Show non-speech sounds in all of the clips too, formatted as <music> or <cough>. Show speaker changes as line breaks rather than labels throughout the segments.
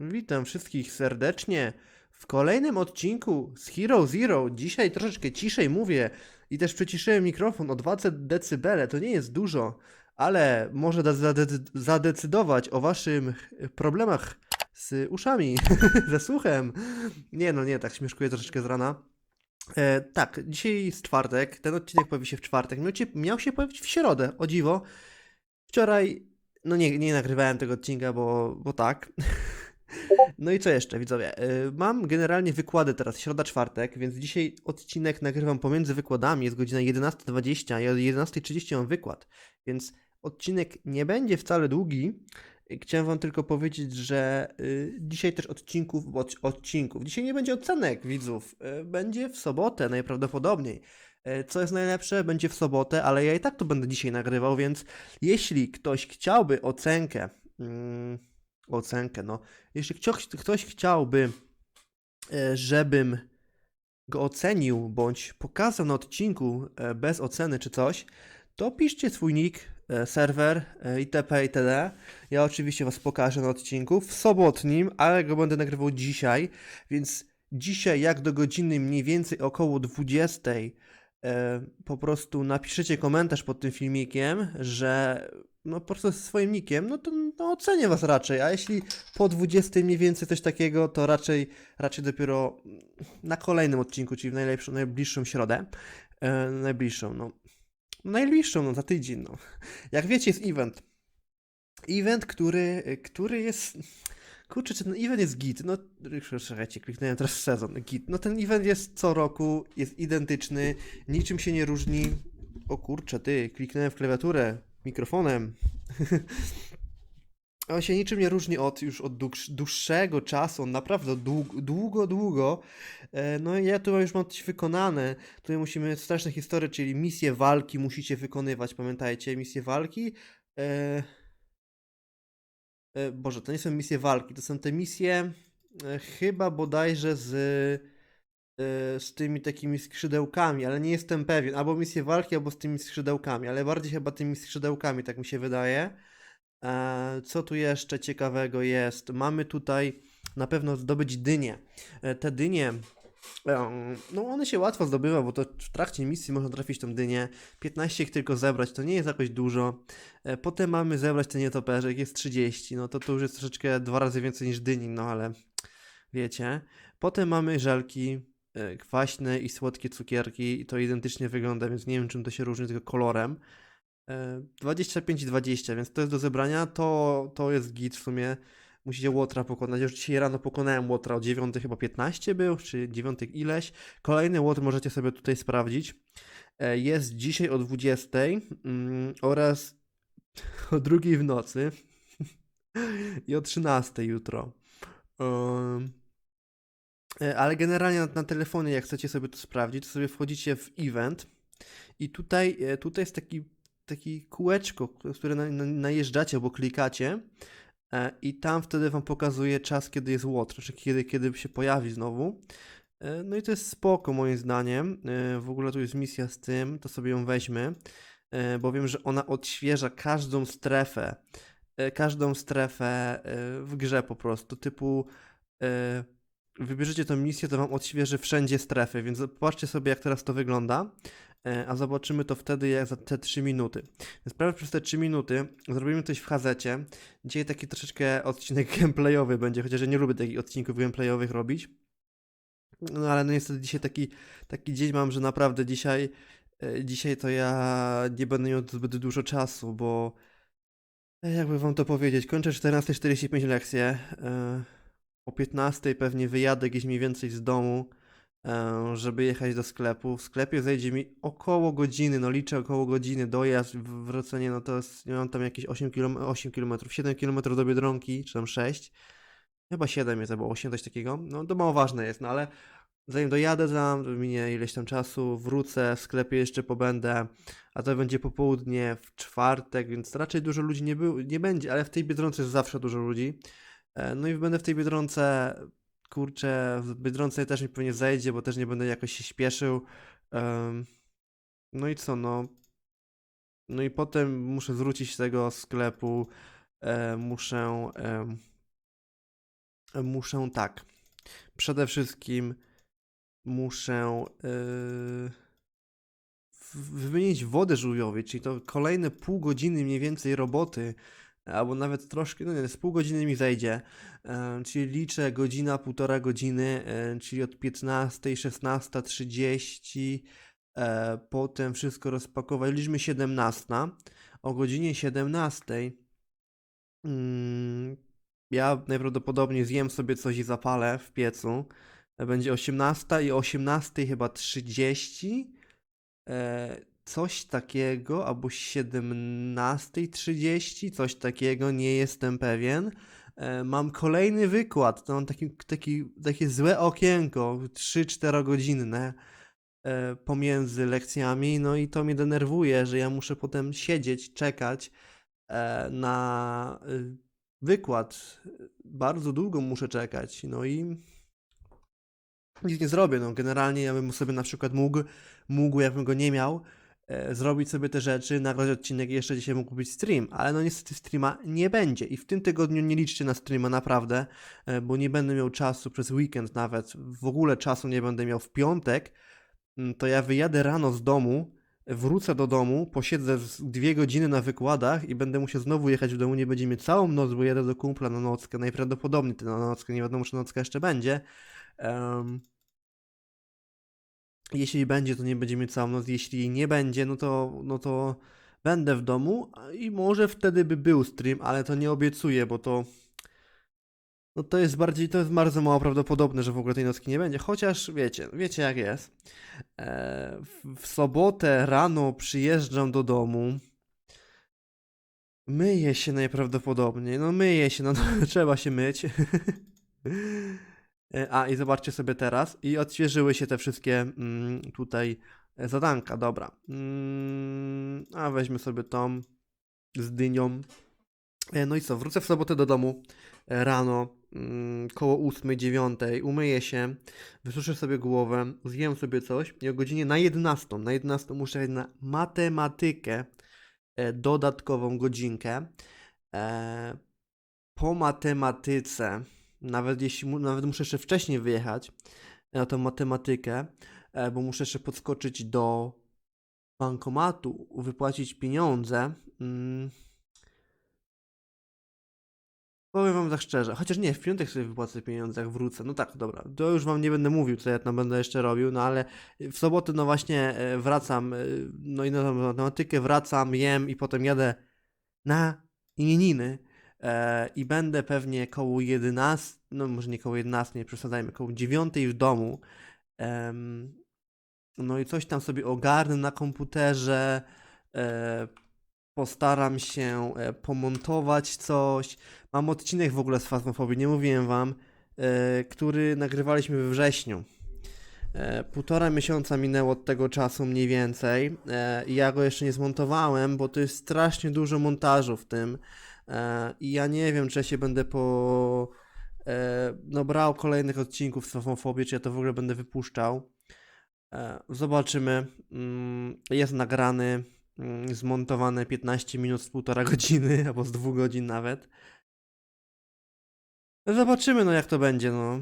Witam wszystkich serdecznie w kolejnym odcinku z Hero Zero. Dzisiaj troszeczkę ciszej mówię i też przyciszyłem mikrofon o 20 dB. To nie jest dużo, ale może da- zade- zadecydować o waszym problemach z uszami, <laughs> ze słuchem. Nie no, nie, tak śmieszkuję troszeczkę z rana. E, tak, dzisiaj jest czwartek, ten odcinek pojawi się w czwartek, miał, ci- miał się pojawić w środę, o dziwo. Wczoraj, no nie, nie nagrywałem tego odcinka, bo, bo tak. <laughs> No i co jeszcze, widzowie? Y, Mam generalnie wykłady teraz, środa, czwartek, więc dzisiaj odcinek nagrywam pomiędzy wykładami, jest godzina 11.20 i o 11.30 mam wykład, więc odcinek nie będzie wcale długi. Chciałem wam tylko powiedzieć, że y, dzisiaj też odcinków, od, odcinków, dzisiaj nie będzie ocenek widzów, y, będzie w sobotę najprawdopodobniej. Y, Co jest najlepsze, będzie w sobotę, ale ja i tak to będę dzisiaj nagrywał, więc jeśli ktoś chciałby ocenkę, mm, ocenkę, no, jeśli ktoś, ktoś chciałby, e, żebym go ocenił bądź pokazał na odcinku e, bez oceny czy coś, to piszcie swój nick, e, serwer itp. itd. Ja oczywiście was pokażę na odcinku w sobotnim, ale go będę nagrywał dzisiaj, więc dzisiaj jak do godziny mniej więcej około 20 e, po prostu napiszecie komentarz pod tym filmikiem, że no po prostu swoim nickiem, no to no, ocenię was raczej, a jeśli po 20 mniej więcej coś takiego, to raczej, raczej dopiero na kolejnym odcinku, czyli w najlepszą, najbliższą środę, e, najbliższą, no, najbliższą, no za tydzień, no. Jak wiecie, jest event. Event, który, który jest, kurczę, czy ten event jest git, no, czekajcie, kliknąłem teraz sezon, git, no ten event jest co roku, jest identyczny, niczym się nie różni, o kurczę, ty, kliknąłem w klawiaturę mikrofonem. <laughs> On się niczym nie różni od już od dłuż- dłuższego czasu, on naprawdę długo, długo, długo. E, No i ja tu już mam coś wykonane. Tutaj musimy straszne historie, czyli misje walki musicie wykonywać, pamiętajcie, misje walki. E... E, Boże, to nie są misje walki, to są te misje e, chyba bodajże z, e, z tymi takimi skrzydełkami, ale nie jestem pewien. Albo misje walki, albo z tymi skrzydełkami, ale bardziej chyba tymi skrzydełkami, tak mi się wydaje. E, Co tu jeszcze ciekawego jest? Mamy tutaj na pewno zdobyć dynie. E, Te dynie, em, no one się łatwo zdobywa, bo to w trakcie misji można trafić tą dynię. 15 ich tylko zebrać, to nie jest jakoś dużo. E, Potem mamy zebrać ten nietoperze, jest 30, no to to już jest troszeczkę dwa razy więcej niż dyni, no ale wiecie. Potem mamy żelki e, kwaśne i słodkie cukierki i to identycznie wygląda, więc nie wiem czym to się różni, tylko kolorem. E, 25 i 20, więc to jest do zebrania, to, to jest git w sumie. Musicie łotra pokonać. Już dzisiaj rano pokonałem łotra o 9 chyba 15 był, czy 9 ileś. Kolejny łotr możecie sobie tutaj sprawdzić. E, Jest dzisiaj o 20 mm, oraz <laughs> o 2 w nocy <laughs> i o 13 jutro. E, Ale generalnie na, na telefonie, jak chcecie sobie to sprawdzić, to sobie wchodzicie w event i tutaj, e, tutaj jest taki, taki kółeczko, które na, na, najeżdżacie albo klikacie e, i tam wtedy wam pokazuje czas, kiedy jest łotr, czy kiedy, kiedy się pojawi znowu. E, No i to jest spoko moim zdaniem. E, W ogóle tu jest misja z tym, to sobie ją weźmy, e, bo wiem, że ona odświeża każdą strefę, e, każdą strefę e, w grze po prostu, typu e, wybierzecie tą misję, to wam odświeży wszędzie strefy, więc zobaczcie sobie jak teraz to wygląda, a zobaczymy to wtedy jak za te 3 minuty. Więc prawie przez te 3 minuty zrobimy coś w hazecie. Dzisiaj taki troszeczkę odcinek <laughs> gameplayowy będzie, chociaż ja nie lubię takich odcinków gameplayowych robić. No ale no niestety dzisiaj taki, taki dzień mam, że naprawdę dzisiaj, e, dzisiaj to ja nie będę miał zbyt dużo czasu, bo e, jakby wam to powiedzieć, kończę 14.45 lekcję. e, O 15.00 pewnie wyjadę gdzieś mniej więcej z domu, e, żeby jechać do sklepu. W sklepie zejdzie mi około godziny, no liczę około godziny, dojazd, wrócenie, no to jest, mam tam jakieś 8 km, 8 km, 7 km do Biedronki, czy tam 6. Chyba 7 jest albo 8, coś takiego. No to mało ważne jest, no ale zanim dojadę tam, minie ileś tam czasu, wrócę, w sklepie jeszcze pobędę, a to będzie popołudnie w czwartek, więc raczej dużo ludzi nie, był, nie będzie, ale w tej Biedronce jest zawsze dużo ludzi. E, No i będę w tej Biedronce, kurczę, w Biedronce też mi pewnie zejdzie, bo też nie będę jakoś się śpieszył. Em, No i co, no. No i potem muszę wrócić z tego sklepu, e, muszę, em, muszę tak. Przede wszystkim muszę w- wymienić wodę żółwiowej, czyli to kolejne pół godziny mniej więcej roboty, albo nawet troszkę, no nie, z pół godziny mi zajdzie. E, czyli liczę godzina, półtora godziny, e, czyli od 15, 16.30, e, potem wszystko rozpakować. Liczmy 17. O godzinie 17 mm, ja najprawdopodobniej zjem sobie coś i zapalę w piecu. E, Będzie 18 i o 18 chyba 30. Coś takiego, albo 17.30, coś takiego, nie jestem pewien. E, mam kolejny wykład, to mam taki, taki, takie złe okienko, 3-4 godzinne e, pomiędzy lekcjami, no i to mnie denerwuje, że ja muszę potem siedzieć, czekać e, na wykład. Bardzo długo muszę czekać, no i nic nie zrobię. No, generalnie ja bym sobie na przykład mógł, mógł jakbym go nie miał, zrobić sobie te rzeczy, nagrać odcinek i jeszcze dzisiaj mógł być stream, ale no niestety streama nie będzie. I w tym tygodniu nie liczcie na streama naprawdę, e, bo nie będę miał czasu przez weekend nawet, w ogóle czasu nie będę miał. W piątek, mm, to ja wyjadę rano z domu, wrócę do domu, posiedzę dwie godziny na wykładach i będę musiał znowu jechać w domu, nie będzie mieć całą noc, bo jadę do kumpla na nockę, najprawdopodobniej na nockę, nie wiadomo czy nocka jeszcze będzie. Em, jeśli będzie, to nie będzie mieć całą noc. Jeśli nie będzie, no to, no to będę w domu i może wtedy by był stream, ale to nie obiecuję, bo to. No to jest bardziej, to jest bardzo mało prawdopodobne, że w ogóle tej nocki nie będzie. Chociaż wiecie, wiecie jak jest. E, w, w sobotę rano przyjeżdżam do domu. Myję się najprawdopodobniej. No myję się, no to <laughs> trzeba się myć. <laughs> E, A, i zobaczcie sobie teraz. I odświeżyły się te wszystkie mm, tutaj e, zadanka. Dobra. Mm, a weźmy sobie tą z dynią. E, No i co, wrócę w sobotę do domu rano, mm, koło 8-9, umyję się, wysuszę sobie głowę, zjem sobie coś i o godzinie na 11, na 11 muszę na matematykę, e, dodatkową godzinkę. E, po matematyce, nawet jeśli nawet muszę jeszcze wcześniej wyjechać na tą matematykę, e, bo muszę jeszcze podskoczyć do bankomatu, wypłacić pieniądze. Mm. Powiem wam tak szczerze, chociaż nie, w piątek sobie wypłacę pieniądze, jak wrócę. No tak, dobra, to już wam nie będę mówił, co ja tam będę jeszcze robił, no ale w sobotę, no właśnie, e, wracam, e, no i na matematykę wracam, jem i potem jadę na imieniny e, i będę pewnie koło 11, no może nie koło 11, nie przesadzajmy, koło 9 w domu. No i coś tam sobie ogarnę na komputerze, e, postaram się e, pomontować coś. Mam odcinek w ogóle z Fazmofobii, nie mówiłem wam, e, który nagrywaliśmy we wrześniu. E, półtora miesiąca minęło od tego czasu mniej więcej e, ja go jeszcze nie zmontowałem, bo to jest strasznie dużo montażu w tym e, i ja nie wiem, czy ja się będę po... E, no brał kolejnych odcinków z Fafofobii, czy ja to w ogóle będę wypuszczał. E, Zobaczymy. Mm, Jest nagrany, mm, zmontowany 15 minut z półtora <laughs> godziny, albo z dwóch godzin nawet. Zobaczymy, no jak to będzie, no.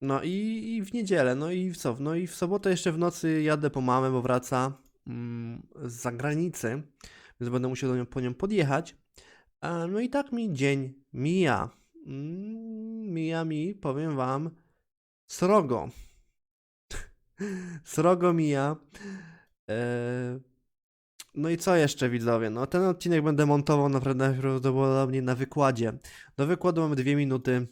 No i, i w niedzielę, no i w co? No i w sobotę jeszcze w nocy jadę po mamę, bo wraca mm, z zagranicy, więc będę musiał do nią, po nią podjechać. No i tak mi dzień mija. Mm, mija mi, powiem wam, srogo. <laughs> Srogo mija. E, no i co jeszcze widzowie? No ten odcinek będę montował naprawdę najprawdopodobniej na wykładzie. Do wykładu mamy dwie minuty.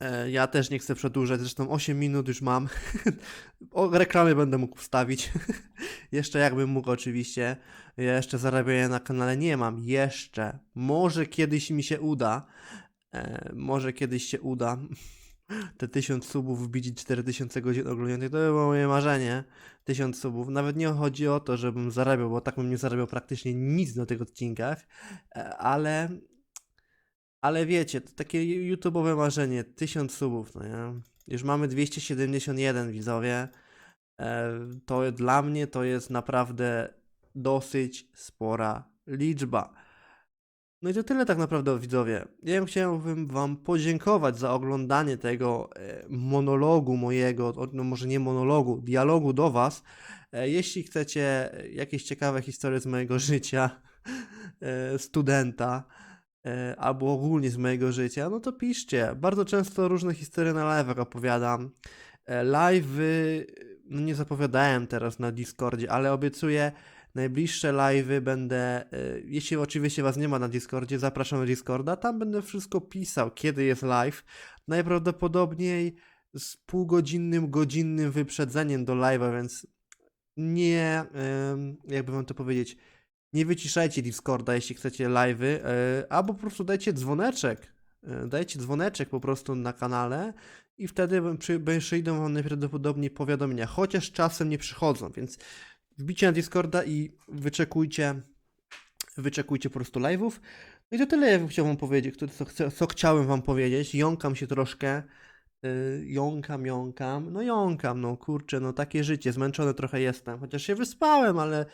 E, Ja też nie chcę przedłużać, zresztą 8 minut już mam. <laughs> O reklamy będę mógł wstawić. <laughs> Jeszcze jakbym mógł oczywiście. Ja jeszcze zarabiania na kanale nie mam. Jeszcze. Może kiedyś mi się uda. E, może kiedyś się uda. <laughs> Te 1000 subów wbić i 4000 godzin oglądanych to było moje marzenie. 1000 subów. Nawet nie chodzi o to, żebym zarabiał, bo tak bym nie zarabiał praktycznie nic na tych odcinkach. E, Ale ale wiecie, to takie YouTube'owe marzenie, 1000 subów, no nie? Już mamy 271 widzowie. E, to dla mnie to jest naprawdę dosyć spora liczba. No i to tyle tak naprawdę, widzowie. Ja chciałbym wam podziękować za oglądanie tego e, monologu mojego, no może nie monologu, dialogu do was. E, Jeśli chcecie e, jakieś ciekawe historie z mojego <laughs> życia, studenta, albo ogólnie z mojego życia, no to piszcie. Bardzo często różne historie na live'ach opowiadam. Live'y, no nie zapowiadałem teraz na Discordzie, ale obiecuję, najbliższe live'y będę, e, jeśli oczywiście was nie ma na Discordzie, zapraszam na Discorda, tam będę wszystko pisał, kiedy jest live. Najprawdopodobniej z półgodzinnym, godzinnym wyprzedzeniem do live'a, więc nie, jakby wam to powiedzieć, nie wyciszajcie Discorda, jeśli chcecie live'y, e, albo po prostu dajcie dzwoneczek. E, Dajcie dzwoneczek po prostu na kanale i wtedy przyjdą wam najprawdopodobniej powiadomienia, chociaż czasem nie przychodzą, więc wbicie na Discorda i wyczekujcie, wyczekujcie po prostu live'ów. No i to tyle, ja wam powiedzieć, co, co, chciałem wam powiedzieć. Jąkam się troszkę, yy, jąkam, jąkam, no jąkam, no kurczę, no takie życie, zmęczony trochę jestem, chociaż się wyspałem, ale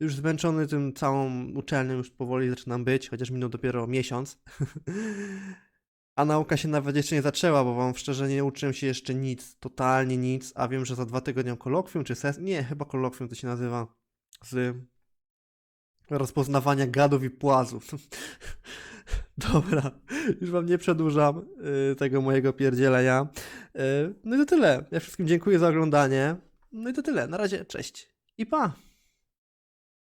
już zmęczony tym całą uczelnią już powoli zaczynam być, chociaż minął dopiero miesiąc. <laughs> A nauka się nawet jeszcze nie zaczęła, bo wam szczerze nie uczyłem się jeszcze nic, totalnie nic, a wiem, że za dwa tygodnie kolokwium czy ses... Nie, chyba kolokwium to się nazywa. Z rozpoznawania gadów i płazów. <laughs> Dobra, już wam nie przedłużam y, tego mojego pierdzielenia. Y, no i to tyle. Ja wszystkim dziękuję za oglądanie. No i to tyle. Na razie, cześć i pa!